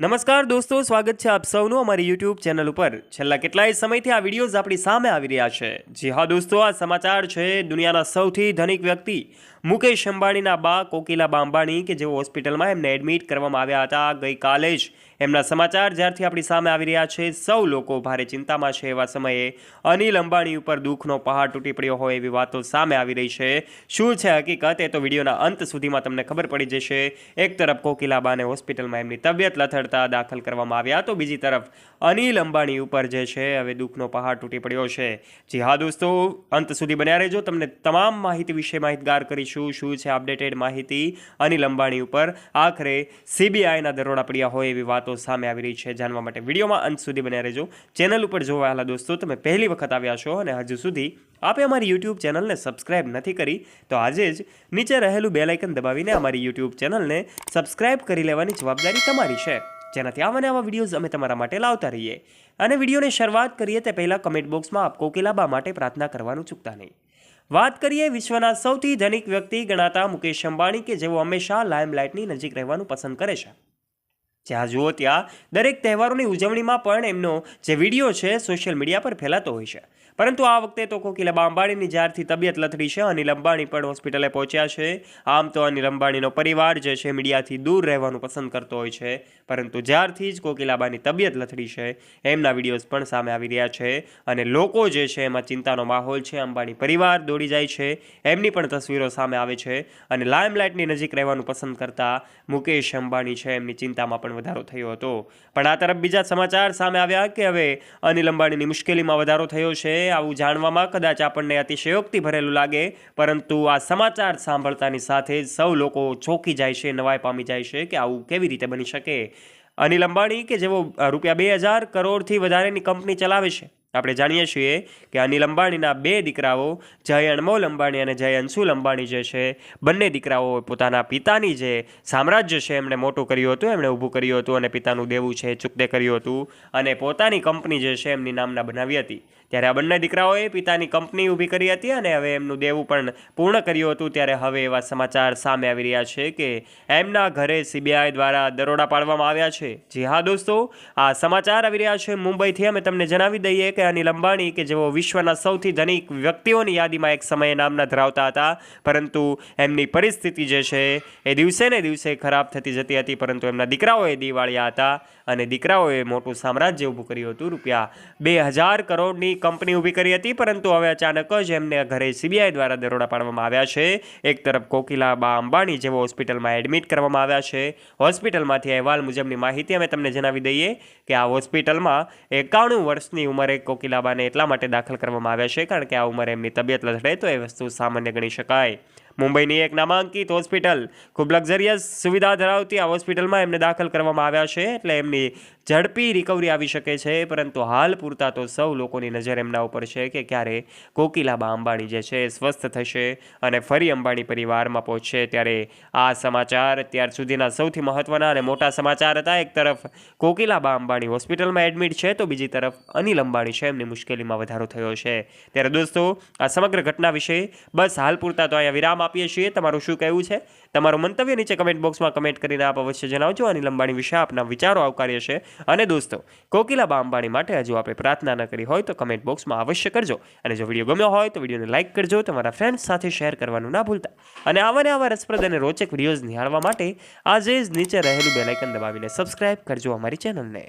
નમસ્કાર દોસ્તો, સ્વાગત છે આપ સૌનું અમારી યુટ્યુબ ચેનલ ઉપર. છેલ્લા કેટલાય સમયથી આ વિડીયોઝ આપણી સામે આવી રહ્યા છે. જી હા દોસ્તો, આ સમાચાર છે દુનિયાના સૌથી ધનિક વ્યક્તિ મુકેશ અંબાણીના બા કોકિલાબા અંબાણી કે જેઓ હોસ્પિટલમાં એમને એડમિટ કરવામાં આવ્યા હતા ગઈકાલે જ. એમના સમાચાર જ્યારથી આપણી સામે આવી રહ્યા છે, સૌ લોકો ભારે ચિંતામાં છે એવા સમયે. અનિલ અંબાણી ઉપર દુઃખનો પહાડ તૂટી પડ્યો હોય એવી વાતો સામે આવી રહી છે. શું છે હકીકત? એ તો વિડીયોના અંત સુધીમાં તમને ખબર પડી જશે. એક તરફ કોકિલાબાને હોસ્પિટલમાં એમની તબિયત લથડતા દાખલ કરવામાં આવ્યા. તો બીજી તરફ અનિલ અંબાણી ઉપર જે છે, હવે દુઃખનો પહાડ તૂટી પડ્યો છે. જી હા દોસ્તો, અંત સુધી બન્યા રહેજો. તમને તમામ માહિતી વિશે માહિતગાર કરીશું. શું છે અપડેટેડ માહિતી? અનિલ અંબાણી ઉપર આખરે સીબીઆઈના દરોડા પડ્યા હોય એવી વાતો સામે આવી રહી છે. જાણવા માટે વિડીયોમાં અંત સુધી બન્યા રહેજો. ચેનલ ઉપર જોવા આવેલા દોસ્તો, તમે પહેલી વખત આવ્યા છો અને હજુ સુધી આપે અમારી યુટ્યુબ ચેનલને સબસ્ક્રાઇબ નથી કરી, તો આજે જ નીચે રહેલું બેલાઇકન દબાવીને અમારી યુટ્યુબ ચેનલને સબસ્ક્રાઇબ કરી લેવાની જવાબદારી તમારી છે. જેનાથી આવા ને આવા વિડીયોઝ અમે તમારા માટે લાવતા રહીએ. અને વિડીયોની શરૂઆત કરીએ તે પહેલાં કમેન્ટ બોક્સમાં આપ કોકિલાબા માટે પ્રાર્થના કરવાનું ચૂકતા નહીં. વાત કરીએ વિશ્વના સૌથી ધનિક વ્યક્તિ ગણાતા મુકેશ અંબાણી કે જેઓ હંમેશા લાઇમલાઇટની નજીક રહેવાનું પસંદ કરે છે. જ્યાં જુઓ ત્યાં દરેક તહેવારોની ઉજવણીમાં પણ એમનો જે વીડિયો છે સોશિયલ મીડિયા પર ફેલાતો હોય છે. પરંતુ આ વખતે તો કોકિલા અંબાણીની જ્યારથી તબિયત લથડી છે અનિલ અંબાણી પણ હોસ્પિટલે પહોંચ્યા છે. આમ તો અનિલ અંબાણીનો પરિવાર જે છે મીડિયાથી દૂર રહેવાનું પસંદ કરતો હોય છે. પરંતુ જ્યારથી જ કોકિલાબાની તબિયત લથડી છે, એમના વિડીયોઝ પણ સામે આવી રહ્યા છે અને લોકો જે છે એમાં ચિંતાનો માહોલ છે, અંબાણી પરિવાર દોડી જાય છે, એમની પણ તસવીરો સામે આવે છે અને લાઇમલાઇટની નજીક રહેવાનું પસંદ કરતા મુકેશ અંબાણી છે, એમની ચિંતામાં પણ વધારો થયો હતો. પણ આ તરફ બીજા સમાચાર સામે આવ્યા કે હવે અનિલ અંબાણીની મુશ્કેલીમાં વધારો થયો છે. આવું જાણવામાં કદાચ આપણને અતિશયોક્તિ ભરેલું લાગે, પરંતુ આ સમાચાર સાંભળતાની સાથે સૌ લોકો ચોંકી જાય છે, નવાઈ પામી જાય છે કે આવું કેવી રીતે બની શકે. અનિલ અંબાણી કે જેઓ રૂપિયા બે હજાર કરોડથી વધારેની કંપની ચલાવે છે? આપણે જાણીએ છીએ કે અનિલ અંબાણીના બે દીકરાઓ જય અણમોલ અંબાણી અને જય અંશુલ અંબાણી જે છે, બંને દીકરાઓ પોતાના પિતાની જે સામ્રાજ્ય છે એમણે મોટું કર્યું હતું, એમણે ઊભું કર્યું હતું અને પિતાનું દેવું છે ચૂકતે કર્યું હતું અને પોતાની કંપની જે છે એમની નામના બનાવી હતી. ત્યારે આ બંને દીકરાઓએ પિતાની કંપની ઊભી કરી હતી અને હવે એમનું દેવું પણ પૂર્ણ કર્યું હતું. ત્યારે હવે એવા સમાચાર સામે આવી રહ્યા છે કે એમના ઘરે સીબીઆઈ દ્વારા દરોડા પાડવામાં આવ્યા છે. જી હા દોસ્તો, આ સમાચાર આવી રહ્યા છે મુંબઈથી. અમે તમને જણાવી દઈએ કે અનિલ અંબાણી કે જેઓ વિશ્વના સૌથી ધનિક વ્યક્તિઓની યાદીમાં એક સમયે નામના ધરાવતા હતા, પરંતુ એમની પરિસ્થિતિ જે છે, એ દિવસે ને દિવસે ખરાબ થતી જતી હતી, પરંતુ એમના દીકરાઓએ દિવાળ્યા હતા. અને દીકરાઓએ મોટું સામ્રાજ્ય ઊભું કર્યું હતું. રૂપિયા બે હજાર કરોડની કંપની ઊભી કરી હતી, પરંતુ હવે અચાનક જ એમને ઘરે સીબીઆઈ દ્વારા દરોડા પાડવામાં આવ્યા છે. એક તરફ કોકિલાબા અંબાણી જેવો હોસ્પિટલમાં એડમિટ કરવામાં આવ્યા છે. હોસ્પિટલમાંથી અહેવાલ મુજબની માહિતી અમે તમને જણાવી દઈએ કે આ હોસ્પિટલમાં એકાણું વર્ષની ઉંમરે કોકિલાબાને એટલા માટે દાખલ કરવામાં આવ્યા છે, કારણ કે આ ઉંમરે એમની તબિયત લથડે તો એ વસ્તુ સામાન્ય ગણી શકાય. મુંબઈની એક નામાંકિત હોસ્પિટલ ખૂબ લક્ઝરિયસ સુવિધા ધરાવતી આ હોસ્પિટલમાં એમને દાખલ કરવામાં આવ્યા છે. એટલે એમની ઝડપી રિકવરી આવી શકે છે, પરંતુ હાલ પૂરતા તો સૌ લોકોની નજર એમના ઉપર છે કે ક્યારે કોકિલાબા અંબાણી જે છે સ્વસ્થ થશે અને ફરી અંબાણી પરિવારમાં પહોંચશે. ત્યારે આ સમાચાર અત્યાર સુધીના સૌથી મહત્વના અને મોટા સમાચાર હતા. એક તરફ કોકિલાબા અંબાણી હોસ્પિટલમાં એડમિટ છે, તો બીજી તરફ અનિલ અંબાણી છે, એમની મુશ્કેલીમાં વધારો થયો છે. ત્યારે દોસ્તો, આ સમગ્ર ઘટના વિશે બસ હાલ પૂરતા તો અહીંયા વિરામ આપીએ છીએ. તમારું શું કહેવું છે? તમારું મંતવ્ય નીચે કમેન્ટ બોક્સમાં કમેન્ટ કરીને આપ અવશ્ય જણાવજો. અનિલ અંબાણી વિશે આપના વિચારો આવકાર્ય છે અને દોસ્તો, કોકિલાબા અંબાણી માટે હજુ આપણે પ્રાર્થના ન કરી હોય તો કમેન્ટ બોક્સમાં અવશ્ય કરજો. અને જો વીડિયો ગમ્યો હોય તો વિડીયોને લાઇક કરજો. તમારા ફ્રેન્ડ્સ સાથે શેર કરવાનું ના ભૂલતા. અને આવા ને આવા રસપ્રદ અને રોચક વિડીયોઝ નિહાળવા માટે આજે જ નીચે રહેલું બેલાઇકન દબાવીને સબસ્ક્રાઇબ કરજો અમારી ચેનલને